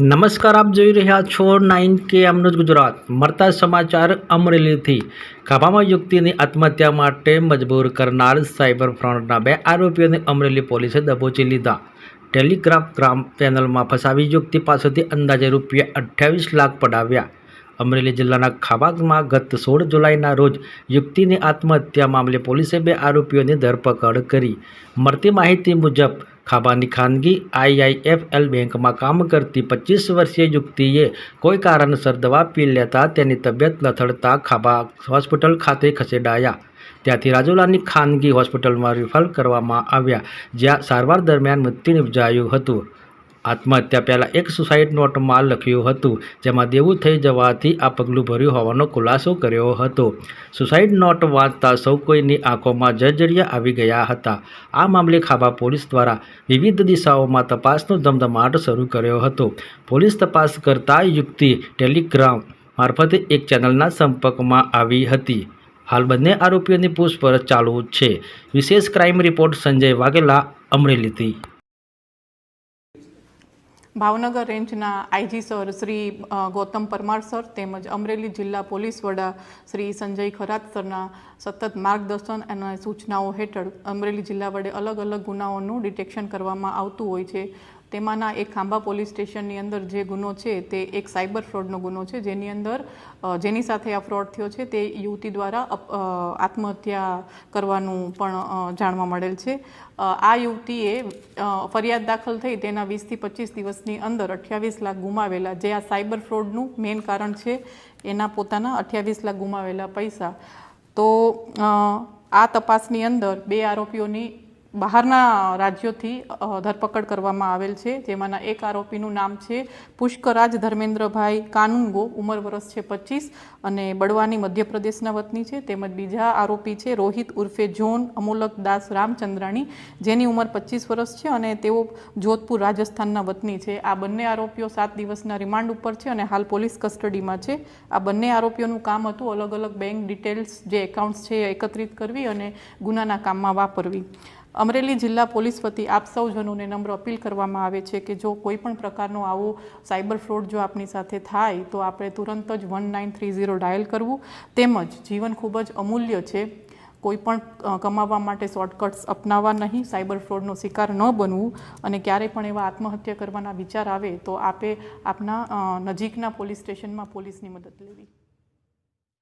નમસ્કાર, આપ જોઈ રહ્યા છો નાઇન કે એમનું ગુજરાત. મળતા સમાચાર અમરેલીથી. ખાભામાં યુક્તિની આત્મહત્યા માટે મજબૂર કરનાર સાયબર ફ્રોડના બે આરોપીઓને અમરેલી પોલીસે દબોચી લીધા. ટેલિગ્રાફ ગ્રામ ચેનલમાં ફસાવી યુક્તિ પાસેથી અંદાજે રૂપિયા અઠ્યાવીસ લાખ પડાવ્યા. અમરેલી જિલ્લાના ખાબાગમાં ગત સોળ જુલાઈના રોજ યુક્તિની આત્મહત્યા મામલે પોલીસે બે આરોપીઓની ધરપકડ કરી. મળતી માહિતી મુજબ, ખાબાની ખાનગી આઈઆઈએફએલ બેંકમાં કામ કરતી પચીસ વર્ષીય યુક્તિએ કોઈ કારણસર દવા પી લેતા તેની તબિયત લથડતા ખાબા હોસ્પિટલ ખાતે ખસેડાયા. ત્યાંથી રાજુલાની ખાનગી હોસ્પિટલમાં રિફર કરવામાં આવ્યા, જ્યાં સારવાર દરમિયાન મૃત્યુ નિપજાયું હતું. આત્મહત્યા પહેલાં એક સુસાઇડ નોટમાં લખ્યું હતું, જેમાં દેવું થઈ જવાથી આ પગલું ભર્યું હોવાનો ખુલાસો કર્યો હતો. સુસાઇડ નોટ વાંચતા સૌ કોઈની આંખોમાં જર્જરિયા આવી ગયા હતા. આ મામલે ખાબા પોલીસ દ્વારા વિવિધ દિશાઓમાં તપાસનો ધમધમાટ શરૂ કર્યો હતો. પોલીસ તપાસ કરતા યુક્તિ ટેલિગ્રામ મારફતે એક ચેનલના સંપર્કમાં આવી હતી. હાલ બંને આરોપીઓની પૂછપરછ ચાલુ છે. વિશેષ ક્રાઇમ રિપોર્ટ સંજય વાઘેલા, અમરેલીથી. ભાવનગર રેન્જના IG sir Shri Gautam Parmar sir તેમજ અમરેલી જિલ્લા પોલીસ વડા શ્રી સંજય ખરાત સરના સતત માર્ગદર્શન અને સૂચનાઓ હેઠળ અમરેલી જિલ્લા વડે અલગ અલગ ગુનાઓનું ડિટેક્શન કરવામાં આવતું હોય છે. તેમાંના એક ખાંભા પોલીસ સ્ટેશનની અંદર જે ગુનો છે તે એક સાયબર ફ્રોડનો ગુનો છે, જેની અંદર જેની સાથે આ ફ્રોડ થયો છે તે યુવતી દ્વારા આત્મહત્યા કરવાનું પણ જાણવા મળેલ છે. આ યુવતીએ ફરિયાદ દાખલ થઈ તેના વીસથી પચીસ દિવસની અંદર અઠ્યાવીસ લાખ ગુમાવેલા, જે આ સાયબર ફ્રોડનું મેઇન કારણ છે, એના પોતાના અઠ્યાવીસ લાખ ગુમાવેલા પૈસા. તો આ તપાસની અંદર બે આરોપીઓની બહારના રાજ્યોથી ધરપકડ કરવામાં આવેલ છે. જેમાંના એક આરોપીનું નામ છે પુષ્કરાજ ધર્મેન્દ્રભાઈ કાનુંગો, ઉંમર વર્ષ છે પચીસ અને બળવાની મધ્યપ્રદેશના વતની છે. તેમજ બીજા આરોપી છે રોહિત ઉર્ફે જોન અમોલક દાસ રામચંદ્રાણી, જેની ઉંમર પચીસ વર્ષ છે અને તેઓ જોધપુર રાજસ્થાનના વતની છે. આ બંને આરોપીઓ સાત દિવસના રિમાન્ડ ઉપર છે અને હાલ પોલીસ કસ્ટડીમાં છે. આ બંને આરોપીઓનું કામ હતું અલગ અલગ બેંક ડિટેલ્સ જે એકાઉન્ટ્સ છે એકત્રિત કરવી અને ગુનાના કામમાં વાપરવી. અમરેલી જિલ્લા પોલીસ વતી આપ સૌજનોને નમ્ર અપીલ કરવામાં આવે છે કે જો કોઈ પણ પ્રકારનો આવો સાયબર ફ્રોડ જો આપની સાથે થાય, તો આપણે તુરંત જ one nine three zero dial કરવું. તેમજ જીવન ખૂબ જ અમૂલ્ય છે. કોઈ પણ કમાવા માટે શોર્ટકટ્સ અપનાવવા નહીં, સાયબર ફ્રોડનો શિકાર ન બનવું. અને ક્યારેય પણ એવા આત્મહત્યા કરવાના વિચાર આવે, તો આપે આપના નજીકના પોલીસ સ્ટેશનમાં પોલીસની મદદ લેવી.